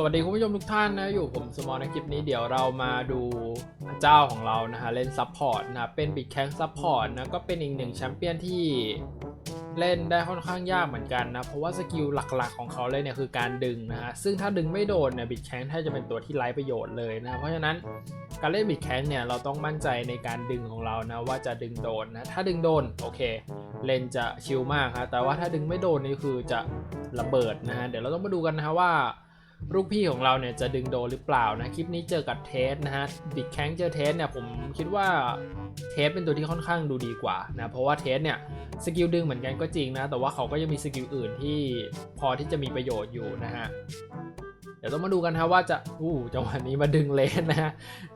สวัสดีคุณผู้ชมทุกท่านนะอยู่ผมสมอลในคลิปนี้เดี๋ยวเรามาดูเจ้าของเรานะฮะเล่นซับพอร์ตนะเป็นบิดแข้งซับพอร์ตนะก็เป็นอีกหนึ่งแชมเปี้ยนที่เล่นได้ค่อนข้างยากเหมือนกันนะ เพราะว่าสกิลหลักๆของเขาเลยเนี่ยคือการดึงนะฮะซึ่งถ้าดึงไม่โดนเนี่ยบิดแข้งแทบจะเป็นตัวที่ไร้ประโยชน์เลยนะเพราะฉะนั้นการเล่นบิดแข้งเนี่ยเราต้องมั่นใจในการดึงของเรานะว่าจะดึงโดนนะถ้าดึงโดนโอเค เลนจะชิลมากครับแต่ว่าถ้าดึงไม่โดนนี่คือจะระเบิดนะฮะเดี๋ยวเราต้องมาดูกันนะฮะว่า ลูกพี่ของเราเนี่ยจะดึงโดหรือเปล่านะคลิปนี้เจอกับเทสนะฮะบิดแข้งเจอเทสเนี่ยผมคิดว่าเทสเป็นตัวที่ค่อนข้างดูดีกว่านะเพราะว่าเทสเนี่ยสกิลดึงเหมือนกันก็จริงนะ แต่ว่าเขาก็ยังมีสกิลอื่นที่พอที่จะมีประโยชน์อยู่นะฮะเดี๋ยวต้องมาดูกันนะว่าจะอู้จังหวะนี้มาดึงเลสนะฮะ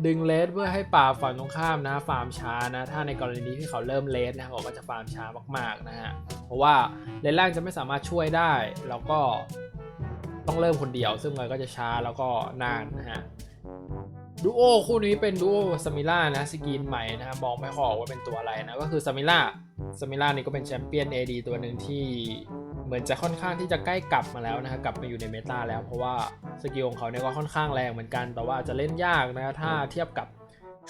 ดึงเลสเพื่อให้ป่าฝั่งตรงข้ามนะฟาร์มช้านะถ้าในกรณีที่เขาเริ่มเลสนะเขาก็จะฟาร์มช้ามากๆนะฮะเพราะว่าเลนล่างจะไม่สามารถช่วยได้แล้วก็ ต้องเริ่มคนเดียว ซึ่งมันก็จะช้าแล้วก็นานนะฮะดูโอคู่นี้เป็นดูโอสมิล่านะสกินใหม่นะฮะมองไม่ออกว่าเป็นตัวอะไรนะก็คือสมิล่าสมิล่านี่ก็เป็นแชมเปี้ยน AD ตัวหนึ่งที่เหมือนจะค่อนข้างที่จะใกล้กลับมาแล้วนะฮะกลับมาอยู่ในเมตาแล้วเพราะว่าสกิลของเขาเนี่ยก็ค่อนข้างแรงเหมือนกัน แต่ว่าจะเล่นยากนะถ้าเทียบกับ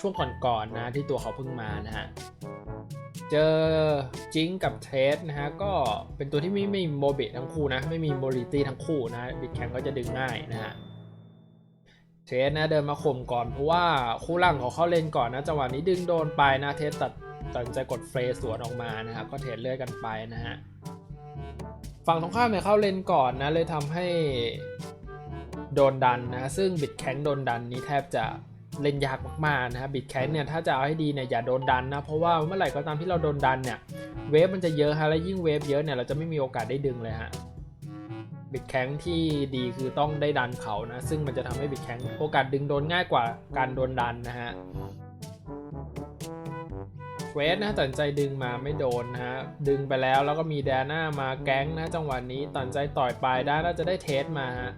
ช่วงก่อนๆนะที่ตัวเขาเพิ่งมานะฮะ เจอจิงกับเทสนะฮะ ก็เป็นตัวที่ไม่ไม่มีโมบิทั้งคู่นะ ไม่มีโมบิลิตี้ทั้งคู่นะบิดแข็งก็จะดึงง่ายนะฮะเทสนะเดินมาข่มก่อนเพราะว่าคู่หลังของเขาเล่นก่อนนะจังหวะนี้ดึงโดนไปนะเทสตัดตัดสินใจกดเฟรสสวนออกมานะครับก็เทสเลื่อยกันไปนะฮะฝั่งตรงข้ามเนี่ยเข้าเลนก่อนนะเลยทำให้โดนดันนะซึ่งบิดแข็งโดนดันนี้แทบจะ เล่นยากมากๆนะครับบิดแคสเนี่ยถ้าจะเอาให้ดีเนี่ยอย่าโดนดันนะ เพราะว่าเมื่อไหร่ก็ตามที่เราโดนดันเนี่ยเวฟมันจะเยอะฮะและยิ่งเวฟเยอะเนี่ยเราจะไม่มีโอกาสได้ดึงเลยฮะบิดแข้งที่ดีคือต้องได้ดันเขานะ ซึ่งมันจะทำให้บิดแข้งโอกาสดึงโดนง่ายกว่าการโดนดันนะฮะเวสนะตัดสินใจดึงมาไม่โดนนะฮะดึงไปแล้วแล้วก็มีแดน่ามาแก๊งนะจังหวะนี้ตัดสินใจต่อยปลายได้น่าจะได้เทสมาฮะ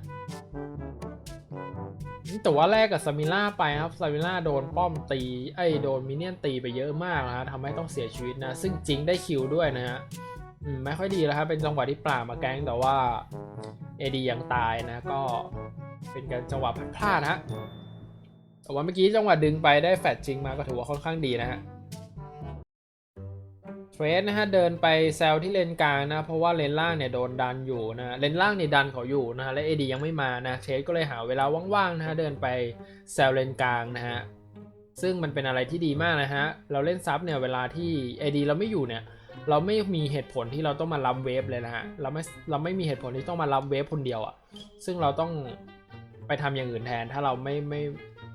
แต่ว่าแรกกับซามิล่าไปครับซามิล่าโดนป้อมตีไอ้โดนมินเนี่ยนตีไปเยอะมากนะฮะทำให้ต้องเสียชีวิตนะ ซึ่งจริงได้คิวด้วยนะฮะไม่ค่อยดีแล้วครับเป็นจังหวะที่ปลามาแก๊งแต่ว่าเอดียังตายนะก็เป็นการจังหวะพลาดนะฮะแต่ว่าเมื่อกี้จังหวะดึงไปได้แฟดจริงมาก็ถือว่าค่อนข้างดีนะฮะ เทรดนะฮะเดินไปแซลที่เลนกลางนะ เพราะว่าเลนล่างเนี่ยโดนดันอยู่นะเลนล่างเนี่ยดันเขาอยู่นะฮะและเอดียังไม่มานะเทรดก็เลยหาเวลาว่างๆนะฮะเดินไปแซลเลนกลางนะฮะซึ่งมันเป็นอะไรที่ดีมากนะฮะเราเล่นซับเนี่ยเวลาที่เอดีเราไม่อยู่เนี่ยเราไม่มีเหตุผลที่เราต้องมารับเวฟเลยนะฮะเราไม่เราไม่มีเหตุผลที่ต้องมารับเวฟคนเดียวอะ่ะซึ่งเราต้องไปทำอย่างอื่นแทนถ้าเราไม่ไม่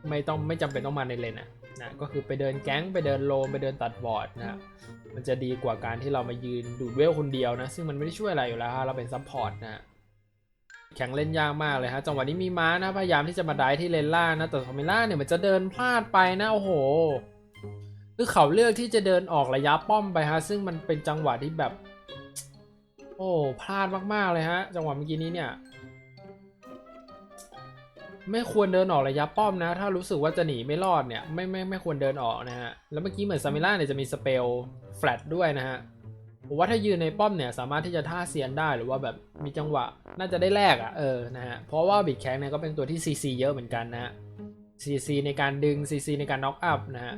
ไม่ต้องไม่จำเป็นต้องมาในเลนอะ นะก็คือไปเดินแก๊งไปเดินโลมไปเดินตัดบอร์ดนะมันจะดีกว่าการที่เรามายืนดูดเวลคนเดียวนะ ซึ่งมันไม่ได้ช่วยอะไรอยู่แล้วฮะเราเป็นซัพพอร์ตนะแข่งเล่นยากมากเลยฮะจังหวะนี้มีม้านะพยายามที่จะมาได้ที่เลนล่างนะแต่ทอมิล่าเนี่ยมันจะเดินพลาดไปนะโอ้โหคือเขาเลือกที่จะเดินออกระยะป้อมไปฮะซึ่งมันเป็นจังหวะที่แบบ โอ้พลาดมากๆเลยฮะ จังหวะเมื่อกี้นี้เนี่ย ไม่ควรเดินออกระยะป้อมนะ ถ้ารู้สึกว่าจะหนีไม่รอดเนี่ยไม่ไม่ไม่ควรเดินออกนะฮะ แล้วเมื่อกี้เหมือนซามิล่าเนี่ยจะมีสเปลแฟลตด้วยนะฮะผมว่าถ้ายืนในป้อมเนี่ยสามารถที่จะท่าเซียนได้หรือว่าแบบมีจังหวะน่าจะได้แลกอะ่ะเออนะฮะเพราะว่าบิดแข้งเนี่ยก็เป็นตัวที่ CC เยอะเหมือนกันนะฮะ CC ในการดึง CC ในการน็อกอัพนะฮะ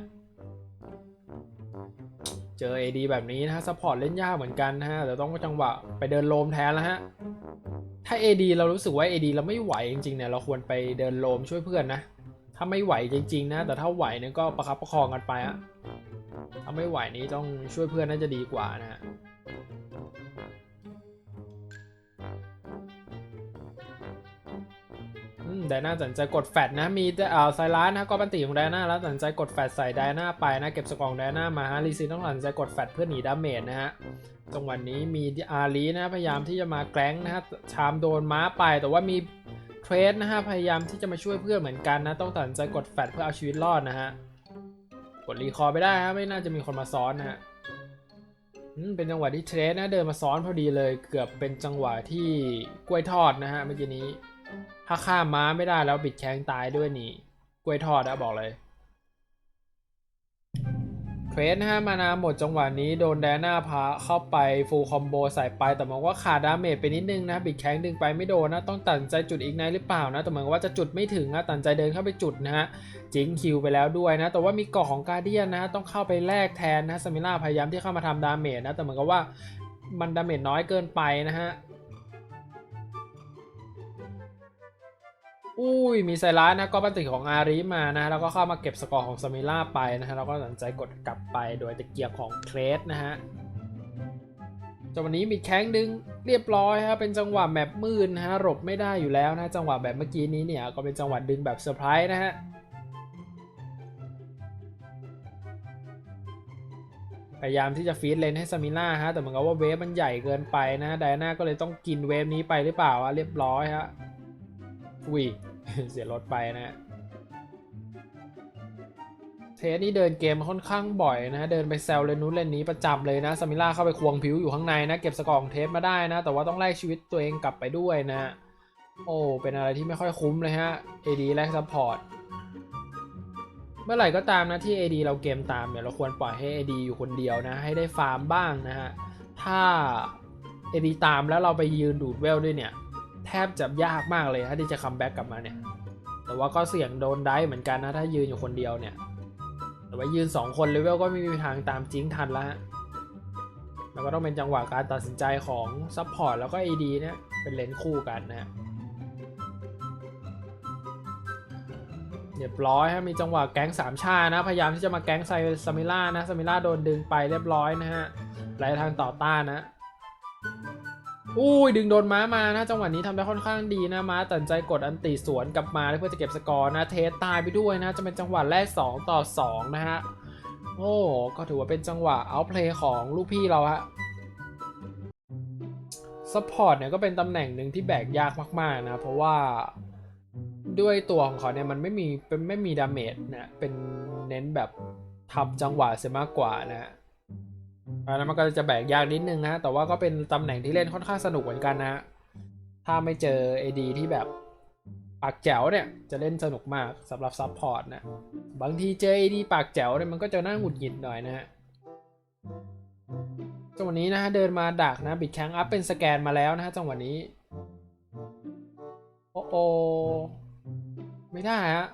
เจอ AD แบบนี้นะฮะซัพพอร์ตเล่นยากเหมือนกันนะฮะเดี๋ยวต้องจังหวะไปเดินโลมแทนแล้วฮะ ถ้า AD เรารู้สึกว่า AD เราไม่ไหวจริงๆเนี่ยเราควรไปเดินโลมช่วยเพื่อนนะ ถ้าไม่ไหวจริง ๆ นะ แต่ถ้าไหวเนี่ยก็ประคับประคองกันไปอะถ้าไม่ไหวนี้ต้องช่วยเพื่อนน่าจะดีกว่านะฮะไดนาตัดสินใจกดแฟดนะ มีเอ่อไซรัสนะก็ปันติของไดนาแล้วตัดสินใจกดแฟดใส่ไดนาไปนะ เก็บสกองไดนามาฮะรีซีต้องตัดสินใจกดแฟดเพื่อหนีดาเมจนะฮะ จังหวะนี้มีอารีนะพยายามที่จะมาแกล้งนะฮะชามโดนม้าไปแต่ว่ามีเทรดนะฮะพยายามที่จะมาช่วยเพื่อนเหมือนกันนะต้องตัดสินใจกดแฟดเพื่อเอาชีวิตรอดนะฮะกดรีคอร์ไปได้ฮะไม่น่าจะมีคนมาซ้อนนะฮะอืมเป็นจังหวะที่เทรดนะเดินมาซ้อนพอดีเลยเกือบเป็นจังหวะที่กล้วยทอดนะฮะเมื่อกี้นี้ ถ้าข้ามม้าไม่ได้แล้วบิดแข้งตายด้วยนี่กล้วยทอดนะบอกเลย เทรดนะฮะมานาหมดจังหวะนี้โดนแดน่าพาเข้าไปฟูลคอมโบใส่ไปแต่มองว่าขาดดาเมจไปนิดนึงนะ บิดแข้งดึงไปไม่โดนนะ ต้องตัดใจจุดอีกนท์หรือเปล่านะ แต่เหมือนว่าจะจุดไม่ถึงนะตัดใจเดินเข้าไปจุดนะฮะจิงคิวไปแล้วด้วยนะ แต่ว่ามีเกาะของกาเดียนนะฮะต้องเข้าไปแลกแทนนะสมิล่าพยายามที่เข้ามาทำดาเมจนะแต่เหมือนกับว่ามันดาเมจน้อยเกินไปนะฮะ อุ้ยมีไซรัสนะก็ปฏิของอาริมานะแล้วก็เข้ามาเก็บสกอร์ของสมิล่าไปนะฮะแล้วก็ตัดสินใจกดกลับไปโดยตะเกียบของเครสนะฮะจังหวะนี้มีแข้งดึงเรียบร้อยครับเป็นจังหวะแมปมืดนะฮะหลบไม่ได้อยู่แล้วนะจังหวะแบบเมื่อกี้นี้เนี่ยก็เป็นจังหวะดึงแบบเซอร์ไพรส์นะฮะพยายามที่จะฟีดเลนให้สมิล่าฮะแต่เหมือนกับว่าเวฟมันใหญ่เกินไปนะไดอาน่าก็เลยต้องกินเวฟนี้ไปหรือเปล่าวะเรียบร้อยฮะ อุ้ย เสียรถไปนะฮะเทสนี่เดินเกมค่อนข้างบ่อยนะ เดินไปแซวเลนนู้นเลนนี้ประจำเลยนะสมิล่าเข้าไปควงผิวอยู่ข้างในนะ เก็บสกอร์ของเทสมาได้นะ แต่ว่าต้องแลกชีวิตตัวเองกลับไปด้วยนะ โอ้ เป็นอะไรที่ไม่ค่อยคุ้มเลยฮะ AD แลกซัพพอร์ตเมื่อไหร่ก็ตามนะที่ AD เราเกมตามเนี่ยเราควรปล่อยให้ AD อยู่คนเดียวนะ ให้ได้ฟาร์มบ้างนะฮะ ถ้า AD ตามแล้วเราไปยืนดูดเวลด้วยเนี่ย บจะยากมากเลยถ้าที่จะคัมแบ็กกลับมาเนี่ย แต่ว่าก็เสี่ยงโดนได้เหมือนกันนะ ถ้ายืนอยู่คนเดียวเนี่ย แต่ว่ายืน 2 คนเลเวลก็ไม่มีทางตามจิงทันแล้วฮะแล้วก็ต้องเป็นจังหวะการตัดสินใจของซัพพอร์ตแล้วก็ AD เนี่ยเป็นเลนคู่กันนะฮะเรียบร้อยฮะมีจังหวะแก๊งสามชานะ พยายามที่จะมาแก๊งไซซามิล่านะซามิล่าโดนดึงไปเรียบร้อยนะฮะไล่ทางต่อต้านนะ อุ้ยดึงโดนม้ามานะจังหวะนี้ทำได้ค่อนข้างดีนะม้าตัดใจกดอันติสวนกลับมาเพื่อจะเก็บสกอร์นะเทสตายไปด้วยนะจะเป็นจังหวะแรก 2 ต่อ 2 นะฮะโอ้ก็ถือว่าเป็นจังหวะเอาเพลย์ของลูกพี่เราฮะซัพพอร์ตเนี่ยก็เป็นตำแหน่งหนึ่งที่แบกยากมากๆนะเพราะว่าด้วยตัวของเขาเนี่ยมันไม่มีเป็นไม่มีดาเมจนะเป็นเน้นแบบทำจังหวะเสียมากกว่านะ ฮะอันนั้นมันก็จะแบกยากนิดนึงนะแต่ว่าก็เป็นตำแหน่งที่เล่นค่อนข้างสนุกเหมือนกันนะถ้าไม่เจอ AD ที่แบบปากแจ๋วเนี่ยจะเล่นสนุกมากสำหรับซับพอร์ตนะบางทีเจอ AD ปากแจ๋วเนี่ยมันก็จะน่าหงุดหงิดหน่อยนะฮะจังหวะนี้นะฮะเดินมาดักนะบิดแข้งอัพเป็นสแกนมาแล้วนะฮะจังหวะนี้ โอ้โอไม่ได้ฮะ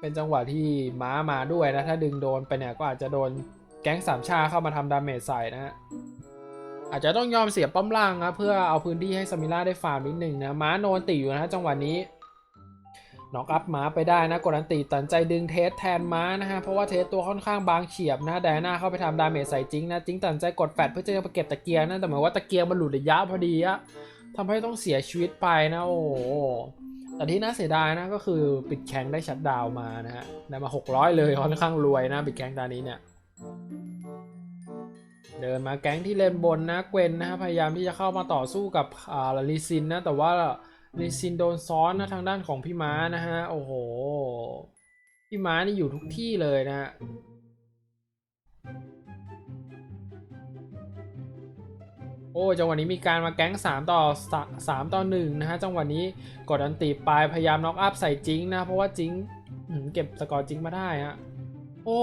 เป็นจังหวะที่ม้ามาด้วยนะ ถ้าดึงโดนไปเนี่ยก็อาจจะโดนแก๊งสามชาเข้ามาทำดาเมจใส่นะฮะอาจจะต้องยอมเสียป้อมล่างนะเพื่อเอาพื้นที่ให้ซามิล่าได้ฟาร์มนิดหนึ่งนะม้าโนนติอยู่นะจังหวะนี้น็อกอัพม้าไปได้นะกดอันติตัดใจดึงเทสแทนม้านะฮะเพราะว่าเทสตัวค่อนข้างบางเฉียบนะแดน่าเข้าไปทำดาเมจใส่จิงนะจิงตัดใจกดแฟดเพื่อจะไปเก็บตะเกียงนะแต่เหมือนว่าตะเกียงมันหลุดระยะพอดีอะทำให้ต้องเสียชีวิตไปนะโอ้โห แต่ที่น่าเสียดายนะก็คือปิดแข้งได้ชัดดาวมานะฮะได้มา 600 เลยค่อนข้างรวยนะปิดแข้งตอนนี้เนี่ย เดินมาแก๊งที่เลนบนนะเกวนนะฮะพยายามที่จะเข้ามาต่อสู้กับอ่าลีซินนะแต่ว่าลีซินโดนซ้อนนะทางด้านของพี่ม้านะฮะโอ้โหพี่ม้านี่อยู่ทุกที่เลยนะฮะ โอ้จังหวะนี้มีการมาแก๊ง 3 ต่อ 3 ต่อ1นะฮะจังหวะนี้กดอันตีปลายพยายามน็อกอัพใส่จิงนะ เพราะว่าจิงเก็บสกอร์จิงมาได้ฮะโอ้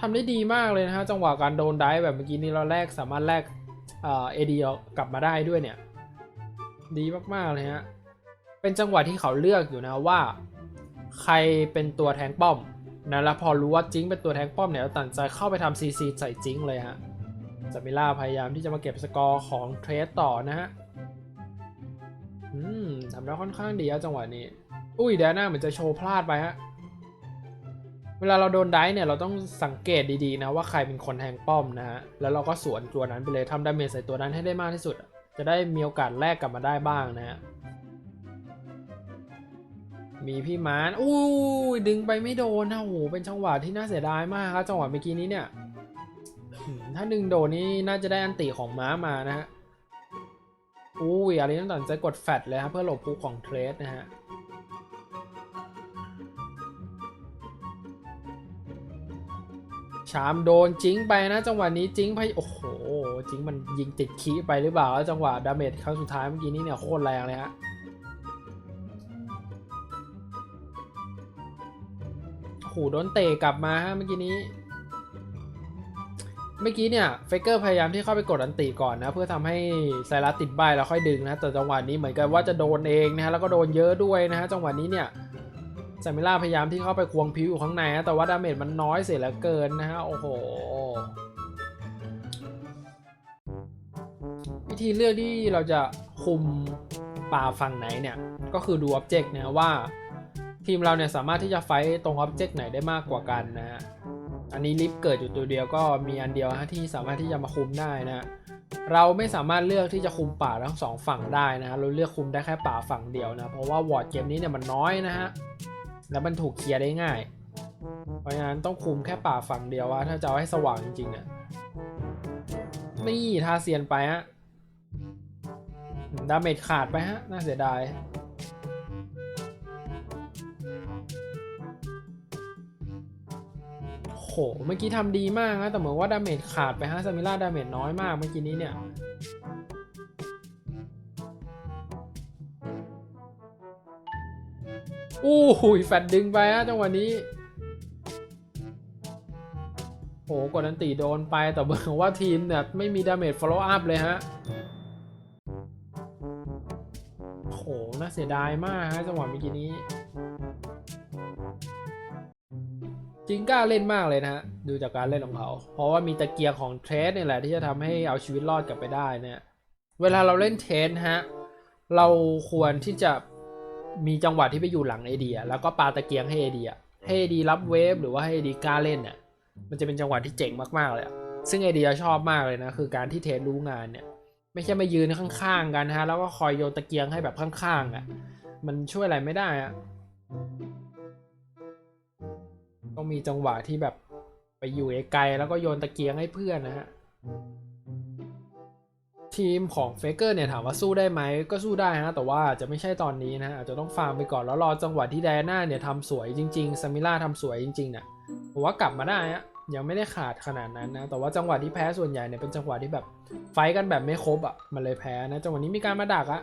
ทำได้ดีมากเลยนะฮะจังหวะการโดนได้แบบเมื่อกี้นี้เราแลกสามารถแลกเอเดีกลับมาได้ด้วยเนี่ย ดีมากๆเลยฮะเป็นจังหวะที่เขาเลือกอยู่นะว่า ใครเป็นตัวแทงป้อมนะแล้วพอรู้ว่าจิงเป็นตัวแทงป้อมเนี่ยเราตัดใจเข้าไปทำซีซีใส่จิงเลยฮะ ซามิล่าพยายามที่จะมาเก็บสกอร์ของเทรสต่อนะฮะ อืมทำได้ค่อนข้างดีอะจังหวะนี้ อุ้ยแดน่าเหมือนจะโชว์พลาดไปฮะ เวลาเราโดนได้เนี่ยเราต้องสังเกตดีๆนะว่าใครเป็นคนแทงป้อมนะฮะ แล้วเราก็สวนตัวนั้นไปเลยทำดาเมจใส่ตัวนั้นให้ได้มากที่สุด จะได้มีโอกาสแลกกลับมาได้บ้างนะฮะมีพี่มานอู้ยดึงไปไม่โดนนะโอ้โหเป็นจังหวะที่น่าเสียดายมากครับจังหวะเมื่อกี้นี้เนี่ย ถ้าหนึ่งโดนนี่น่าจะได้อันติของม้ามานะฮะอุ้ยอะไรนั่นตัดใจกดแฟดเลยครับเพื่อหลบปุกของเทรสนะฮะชามโดนจิงไปนะจังหวะนี้จิงไปโอ้โหจิงมันยิงติดคีไปหรือเปล่าแล้วจังหวะดาเมจครั้งสุดท้ายเมื่อกี้นี้เนี่ยโคตรแรงเลยฮะโหโดนเตะกลับมาฮะเมื่อกี้นี้ เมื่อกี้เนี่ยเฟกเกอร์พยายามที่เข้าไปกดอันติก่อนนะ เพื่อทำให้ไซรัสติดใบแล้วค่อยดึงนะ แต่จังหวะนี้เหมือนกันว่าจะโดนเองนะฮะแล้วก็โดนเยอะด้วยนะฮะจังหวะนี้เนี่ยซามิล่าพยายามที่เข้าไปควงพิวอยู่ข้างในนะแต่ว่าดาเมจมันน้อยเสียเหลือเกินนะฮะโอ้โหวิธีเลือกที่เราจะคุมป่าฝั่งไหนเนี่ยก็คือดูอ็อบเจกต์นะว่าทีมเราเนี่ยสามารถที่จะไฟต์ตรงอ็อบเจกต์ไหนได้มากกว่ากันนะฮะ อันนี้ลิฟต์เกิดอยู่ตัวเดียวก็มีอันเดียวฮะที่สามารถที่จะมาคุมได้นะเราไม่สามารถเลือกที่จะคุมป่าทั้งสองฝั่งได้นะฮะเราเลือกคุมได้แค่ป่าฝั่งเดียวนะเพราะว่าวอร์ดเกมนี้เนี่ยมันน้อยนะฮะแล้วมันถูกเคลียร์ได้ง่าย เพราะฉะนั้นต้องคุมแค่ป่าฝั่งเดียวว่าถ้าจะเอาให้สว่างจริงๆเนี่ยนี่ทาเซียนไปฮะดาเมจขาดไปฮะน่าเสียดาย โห เมื่อกี้ทำดีมากนะ แต่เหมือนว่าดาเมจขาดไปฮะซามิล่าดาเมจน้อยมากเมื่อกี้นี้เนี่ยอู้หุยแฟดดึงไปฮะจังหวะนี้ โหกดอันตีโดนไป แต่เหมือนว่าทีมเนี่ยไม่มีดาเมจ follow up เลยฮะ โห น่าเสียดายมากฮะจังหวะเมื่อกี้นี้ จิงก้าเล่นมากเลยนะฮะดูจากการเล่นของเขา เพราะว่ามีตะเกียงของเทรสเนี่ยแหละที่จะทำให้เอาชีวิตรอดกลับไปได้เนี่ยเวลาเราเล่นเทรสฮะเราควรที่จะมีจังหวะที่ไปอยู่หลังเอเดีย แล้วก็ปาตะเกียงให้เอเดียให้เอดีรับเวฟหรือว่าให้เอดีกล้าเล่นเนี่ยมันจะเป็นจังหวะที่เจ๋งมากๆเลยซึ่งเอเดียชอบมากเลยนะคือการที่เทสรู้งานเนี่ยไม่ใช่มายืนข้างๆกันฮะแล้วก็คอยโยนตะเกียงให้แบบข้างๆอะมันช่วยอะไรไม่ได้อะ ต้องมีจังหวะที่แบบไปอยู่ไกลแล้วก็โยนตะเกียงให้เพื่อนนะฮะทีมของเฟเกอร์เนี่ยถามว่าสู้ได้ไหมก็สู้ได้ฮะแต่ว่าจะไม่ใช่ตอนนี้นะฮะอาจจะต้องฟาร์มไปก่อนแล้วรอจังหวะที่ไดอาน่าเนี่ยทำสวยจริงๆซามิล่าทำสวยจริงๆเนี่ยผมว่ากลับมาได้ฮะยังไม่ได้ขาดขนาดนั้นนะ แต่ว่าจังหวะที่แพ้ส่วนใหญ่เนี่ยเป็นจังหวะที่แบบไฟกันแบบไม่ครบอะมันเลยแพ้นะจังหวะนี้มีการมาดักอะ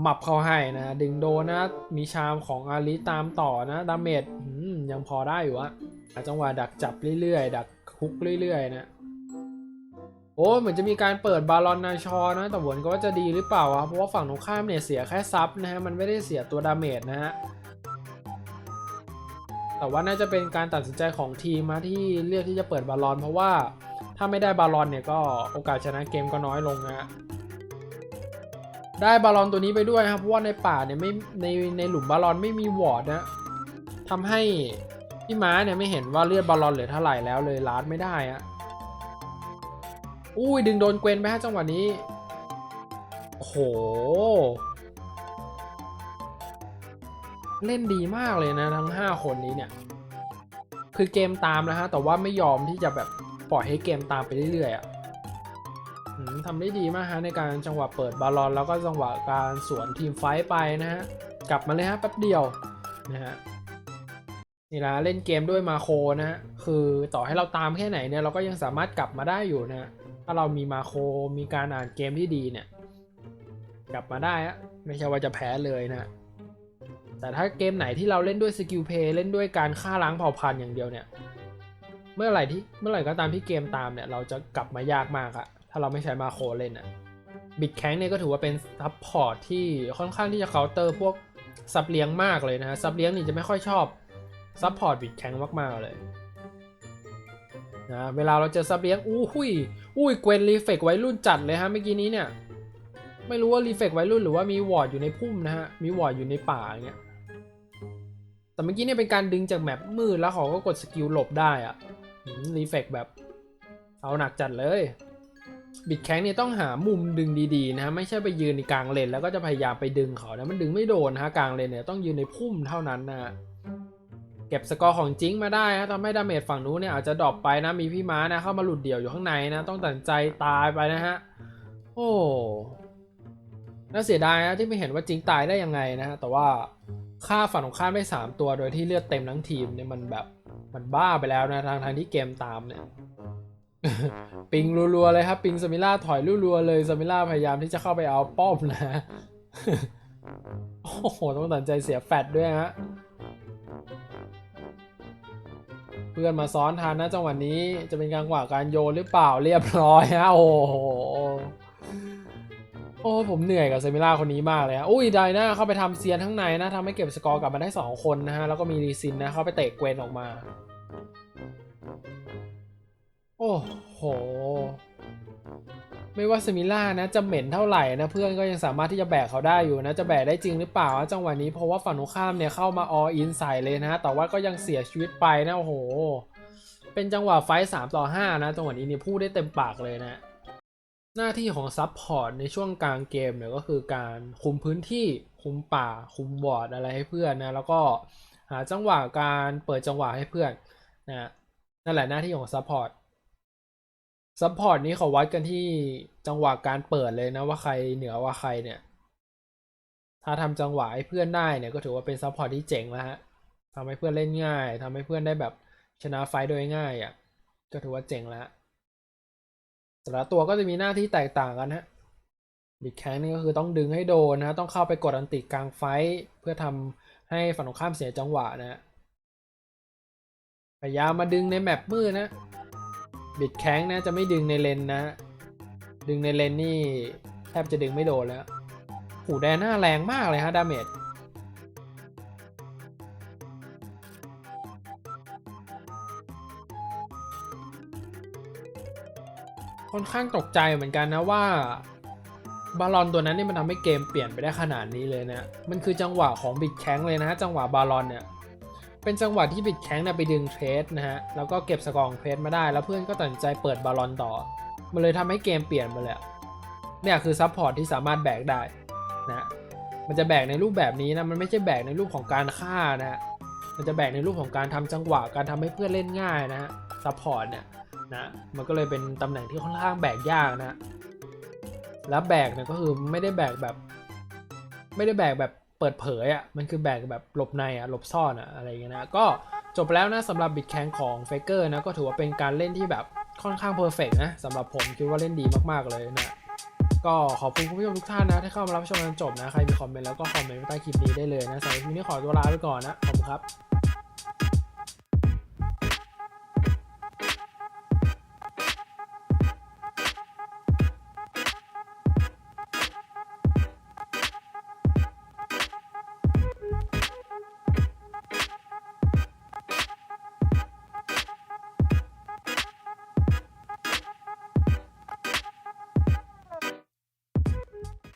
หมับเข้าให้นะดึงโดนะ มีชามของอาริตามต่อนะดาเมจยังพอได้อยู่อะอะจังหวะดักจับเรื่อยๆ ดักคุกเรื่อยๆนะโอ้เหมือนจะมีการเปิดบาลอนนาชอนะแต่หวนก็ว่าจะดีหรือเปล่าอะเพราะว่าฝั่งตรงข้ามเนี่ยเสียแค่ซับนะฮะมันไม่ได้เสียตัวดาเมจนะฮะแต่ว่าน่าจะเป็นการตัดสินใจของทีมนะที่เลือกที่จะเปิดบาลอน เพราะว่าถ้าไม่ได้บาลอนเนี่ยก็โอกาสชนะเกมก็น้อยลงนะฮะ ได้บาลอนตัวนี้ไปด้วยครับเพราะว่าในป่าเนี่ยไม่ในในหลุมบาลอนไม่มีวอร์ดนะทำให้พี่ม้าเนี่ยไม่เห็นว่าเลือดบาลอนเหลือเท่าไหร่แล้วเลยลาดไม่ได้อะอุ้ยดึงโดนเกวนไปฮะจังหวะนี้โห เล่นดีมากเลยนะทั้ง 5 คนนี้เนี่ย คือเกมตามนะฮะ แต่ว่าไม่ยอมที่จะแบบปล่อยให้เกมตามไปเรื่อยๆอะ่ะ ทำได้ดีมากฮะในการจังหวะเปิดบาลอน แล้วก็จังหวะการสวนทีมไฟไปนะฮะ กลับมาเลยฮะแป๊บเดียวนะฮะนี่ละเล่นเกมด้วยมาโคนะฮะคือต่อให้เราตามแค่ไหนเนี่ยเราก็ยังสามารถกลับมาได้อยู่นะถ้าเรามีมาโคมีการอ่านเกมที่ดีเนี่ย กลับมาได้อะไม่ใช่ว่าจะแพ้เลยนะแต่ถ้าเกมไหนที่เราเล่นด้วยสกิลเพย์เล่นด้วยการฆ่าล้างเผ่าพันธุ์อย่างเดียวเนี่ย เมื่อไหร่ที่เมื่อไหร่ก็ตามที่เกมตามเนี่ย เราจะกลับมายากมากอะ ถ้าเราไม่ใช้มาโครเล่นอะบิดแข้งเนี่ยก็ถือว่าเป็นซับพอร์ตที่ค่อนข้างที่จะเคาน์เตอร์พวกซับเลี้ยงมากเลยนะฮะซับเลี้ยงนี่จะไม่ค่อยชอบซับพอร์ตบิดแข้งมากๆเลยนะเวลาเราเจอซับเลี้ยงอู้หุยอุ้ยเกวนรีเฟกไว้รุ่นจัดเลยฮะเมื่อกี้นี้เนี่ยไม่รู้ว่ารีเฟกไว้รุ่นหรือว่ามีวอร์ดอยู่ในพุ่มนะฮะมีวอร์ดอยู่ในป่าอย่างเงี้ยแต่เมื่อกี้เนี่ยเป็นการดึงจากแมปมืดแล้วเขาก็กดสกิลหลบได้อะรีเฟกแบบเอาหนักจัดเลย บิดแข้งเนี่ยต้องหามุมดึงดีๆนะฮะไม่ใช่ไปยืนในกลางเลนแล้วก็จะพยายามไปดึงเขานะมันดึงไม่โดนนะฮะกลางเลนเนี่ยต้องยืนในพุ่มเท่านั้นนะฮะเก็บสกอร์ของจิงมาได้ฮะทำให้ดาเมจฝั่งนู้นเนี่ยอาจจะดรอปไปนะมีพี่ม้านะเข้ามาหลุดเดี่ยวอยู่ข้างในนะต้องตัดใจตายไปนะฮะโอ้น่าเสียดายนะที่ไม่เห็นว่าจิงตายได้ยังไงนะฮะแต่ว่าฆ่าฝั่งของข้ามได้ 3 ตัวโดยที่เลือดเต็มทั้งทีมเนี่ยมันแบบมันบ้าไปแล้วนะทางทางที่เกมตามเนี่ย ปิงรัวๆเลยครับ ปิงสมิล่าถอยรัวๆเลยสมิล่าพยายามที่จะเข้าไปเอาป้อมนะโอ้โหต้องตัดใจเสียแฟดด้วยฮะเพื่อนมาซ้อนทันนะจังหวะนี้จะเป็นการกว่าการโยนหรือเปล่าเรียบร้อยฮะโอ้โหโอ้ผมเหนื่อยกับเซมิล่าคนนี้มากเลยฮะอุ้ยไดนะเข้าไปทำเซียนข้างในนะทำให้เก็บสกอร์กลับมาได้ 2 คนนะฮะแล้วก็มีรีซินนะเข้าไปเตะเกวนออกมา โอ้โห ไม่ว่าเซมิล่านะจะเหม็นเท่าไหร่นะเพื่อนก็ยังสามารถที่จะแบกเขาได้อยู่นะ จะแบกได้จริงหรือเปล่าจังหวะนี้เพราะว่าฝั่งตรงข้ามเนี่ยเข้ามาออินใส่เลยนะ แต่ว่าก็ยังเสียชีวิตไปนะโอ้โห เป็นจังหวะไฟท์สามต่อห้านะจังหวะนี้เนี่ยพูดได้เต็มปากเลยนะ หน้าที่ของซับพอร์ตในช่วงกลางเกมเนี่ยก็คือการคุมพื้นที่คุมป่าคุมบอร์ดอะไรให้เพื่อนนะแล้วก็หาจังหวะการเปิดจังหวะให้เพื่อนนะนั่นแหละหน้าที่ของซับพอร์ต ซับพอร์ตนี้เขาวัดกันที่จังหวะการเปิดเลยนะว่าใครเหนือกว่าใครเนี่ย ถ้าทำจังหวะให้เพื่อนได้เนี่ยก็ถือว่าเป็นซัพพอร์ตที่เจ๋งแล้วฮะทำให้เพื่อนเล่นง่ายทำให้เพื่อนได้แบบชนะไฟต์โดยง่ายอะ ก็ถือว่าเจ๋งแล้วแต่ละตัวก็จะมีหน้าที่แตกต่างกันฮะบิดแคงนี่ก็คือต้องดึงให้โดนนะต้องเข้าไปกดอันติกลางไฟต์เพื่อทำให้ฝั่งตรงข้ามเสียจังหวะนะพยายามมาดึงในแมปมืดนะ บิดแข้งนะจะไม่ดึงในเลนนะ ดึงในเลนนี่แทบจะดึงไม่โดนแล้วหูแดนหน้าแรงมากเลยฮะดาเมจค่อนข้างตกใจเหมือนกันนะว่าบาลอนตัวนั้นนี่มันทำให้เกมเปลี่ยนไปได้ขนาดนี้เลยนะ มันคือจังหวะของบิดแข้งเลยนะจังหวะบาลอนเนี่ย เป็นจังหวะที่บิดแข้งนี่ยไปดึงเทรดนะฮะ แล้วก็เก็บสกอร์ของเทรดมาได้ แล้วเพื่อนก็ตัดสินใจเปิดบาลอนต่อ มันเลยทำให้เกมเปลี่ยนไปเลยอะเนี่ยคือซัพพอร์ตที่สามารถแบกได้นะ มันจะแบกในรูปแบบนี้นะ มันไม่ใช่แบกในรูปของการฆ่านะฮะ มันจะแบกในรูปของการทำจังหวะ การทำให้เพื่อนเล่นง่ายนะฮะ ซัพพอร์ตเนี่ยนะ มันก็เลยเป็นตำแหน่งที่ค่อนข้างแบกยากนะ แล้วแบกเนี่ยก็คือไม่ได้แบกแบบ ไม่ได้แบกแบบ ปิดเผยอะ่ะมันคือแบกแบบหลบในอะ่ะหลบซ่อนอะ่ะอะไรเงี้ยนะก็จบแล้วนะสำหรับบิดแคนของเฟเกอร์นะก็ถือว่าเป็นการเล่นที่แบบค่อนข้างเพอร์เฟกนะสำหรับผมคิดว่าเล่นดีมากๆเลยนะก็ขอบคุณคุณผู้ชมทุกท่านนะที่เข้ามารับชมจนจบนะใครมีคอมเมนต์แล้วก็คอมเมนต์ไว้ใต้คลิปนี้ได้เลยนะสำหรับวันนี้ขอตัวลาไปก่อนนะขอบคุณครับ